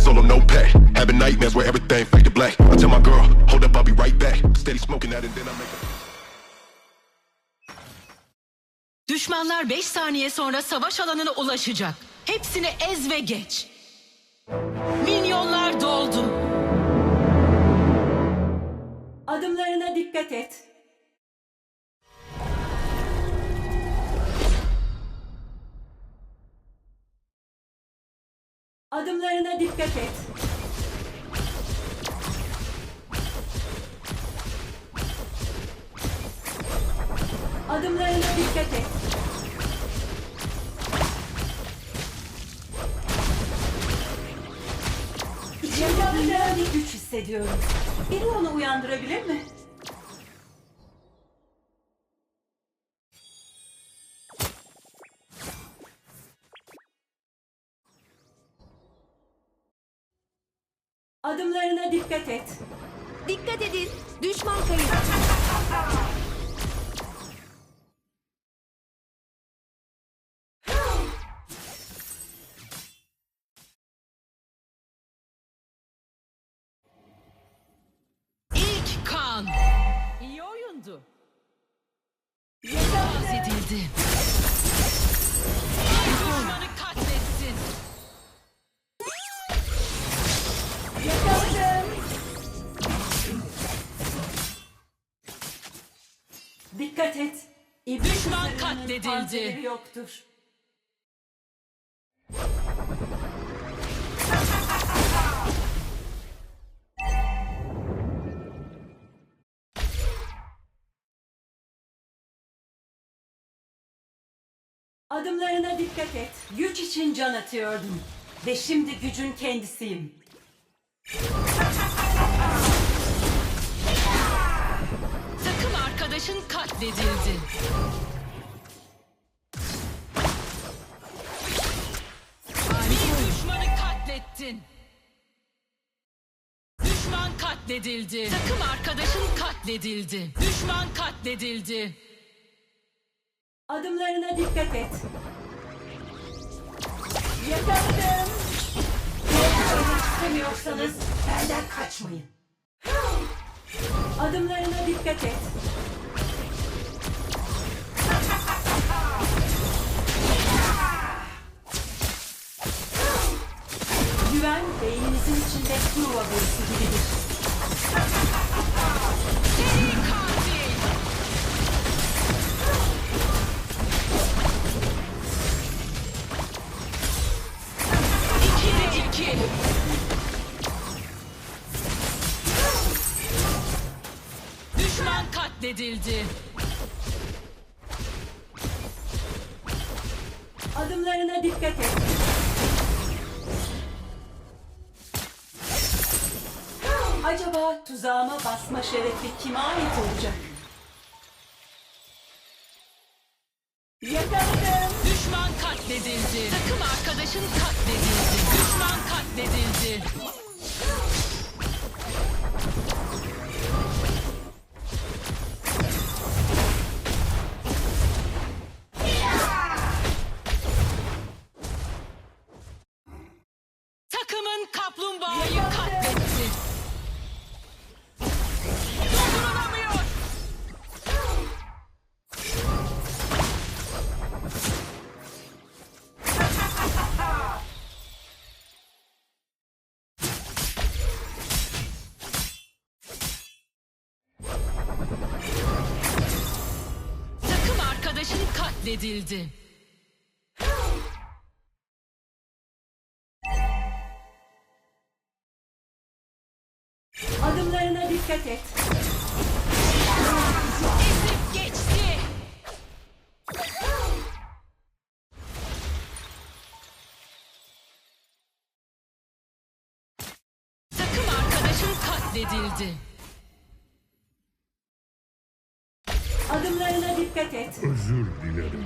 solo, no pay. Having nightmares where everything fade to black. I tell my girl, hold up, I'll be right back. Steady smoking that and then I make a. Düşmanlar 5 saniye sonra savaş alanına ulaşacak. Hepsini ez ve geç. Minyonlar doldu. Adımlarına dikkat et. Adımlarına dikkat et. Adımlarına dikkat et. İçimde bir güç hissediyorum. Biri onu uyandırabilir mi? Adımlarına dikkat et. Dikkat edin. Düşman kayıp. İlk kan. İyi oyundu. İtiraz edildi. İblis Düşman katledildi. yoktur. Adımlarına dikkat et. Güç için can atıyordum. Ve şimdi gücün kendisiyim. Arkadaşın katledildi. Düşmanı katlettin. Düşman katledildi. Takım arkadaşın katledildi. Düşman katledildi. Adımlarına dikkat et. Yakaladım. Korkmayı istemiyorsanız benden kaçmayın. Adımlarına dikkat et. Beyninizin içinde Truva borusu gibidir. İkide iki. Düşman katledildi. Adımlarına dikkat et. Acaba tuzağıma basma şerefi kime ait olacak? Katledildi. Adımlarına dikkat et. Ezip geçti. Takım arkadaşın katledildi. Adımlarına Dikkat et. Özür dilerim.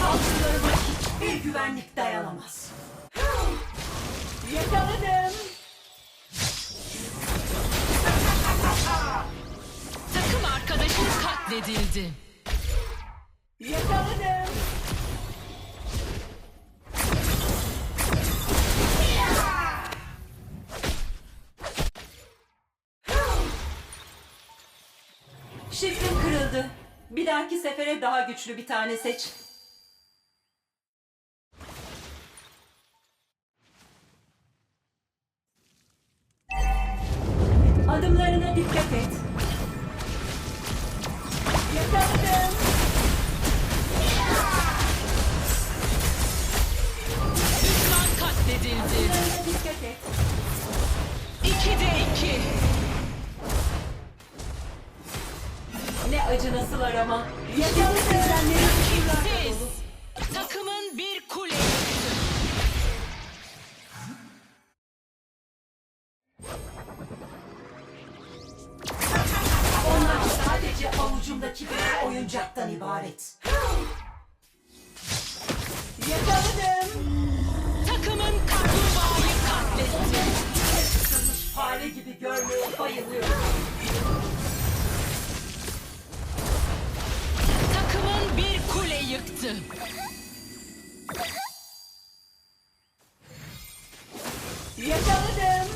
Saldırılarıma güvenlik dayanamaz. Yakaladım. Takım arkadaşın katledildi. Yakaladım. Şifrin kırıldı. Bir dahaki sefere daha güçlü bir tane seç. Adımlarına dikkat et. Yakaladım. Düşman katledildi. Adımlarına dikkat et. 2'de 2. Ne acınasılar ama. Yakaladım. Düzenleri kusurlarla Siz. dolu. Takımın bir kule. Onlar sadece avucumdaki bir oyuncaktan ibaret. Yakaladım. Takımın kaplumbağayı katletti. Sıkılmış fare gibi görmeye bayılıyorum. Yakaladım.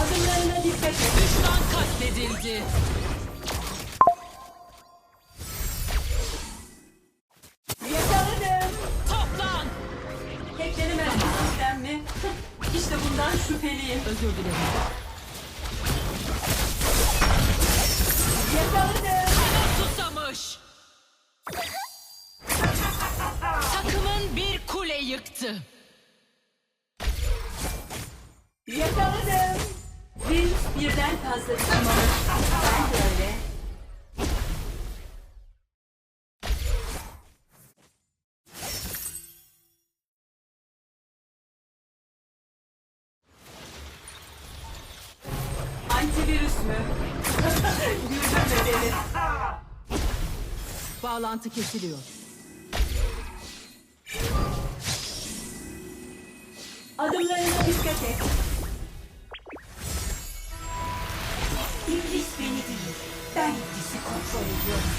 Adımlarına dikkat et. Düşman katledildi. Yakaladım. Toplan. Bir sistem mi? işte bundan şüpheliyim. Özür dilerim. Yakaladım. Kana susamış. Yıktı. Yakaladım. Virüs birden fazla düşmanı. Ben de öyle. Antivirüs mü? Güldürme beni. Bağlantı kesiliyor. Adımlarına dikkat et. İblis beni değil. Ben iblisi kontrol ediyorum.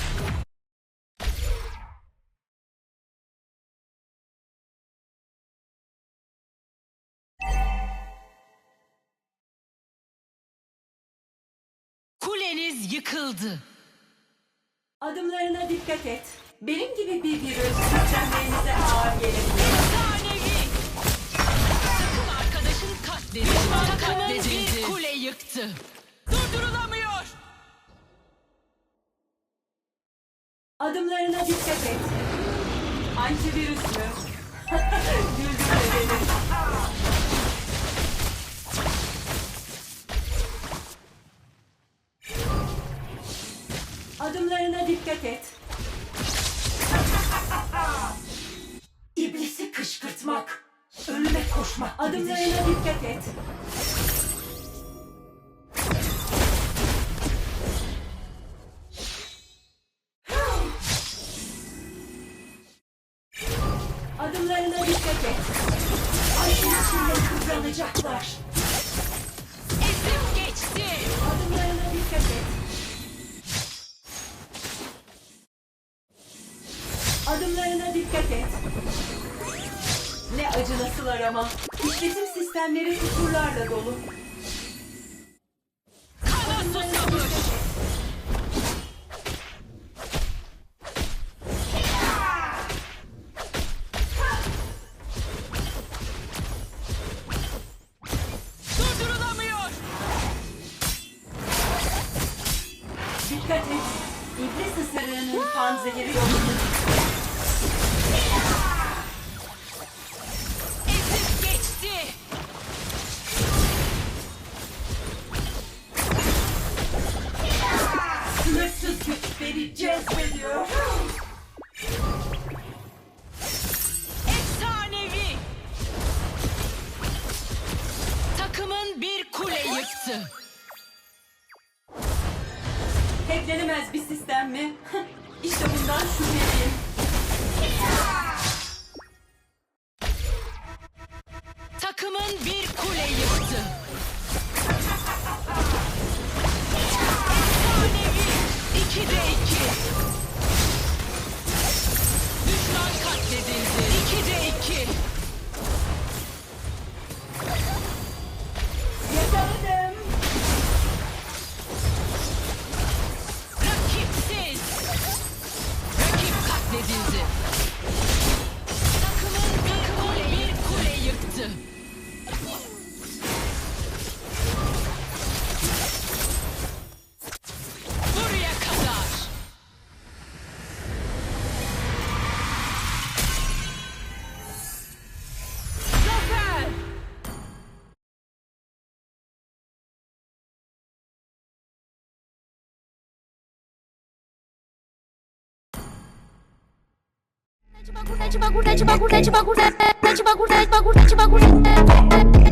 Kuleniz yıkıldı. Adımlarına dikkat et. Benim gibi bir virüs sistemlerinize ağır gelebilir. Katledildi. Takımın bir kule yıktı. Durdurulamıyor. Adımlarına dikkat et. Antivirüs mü? Güldürme beni. Adımlarına dikkat et. Koşmak Adımlarına dikkat et. Acınasılar ama. İşletim sistemleri kusurlarla dolu. Dikkat et. İblis ısırığının panzehiri Hacklenemez bir sistem mi? işte bundan şüpheliyim. Bagulho, bagulho, bagulho, bagulho, bagulho, bagulho, bagulho, bagulho, bagulho, bagulho, bagulho,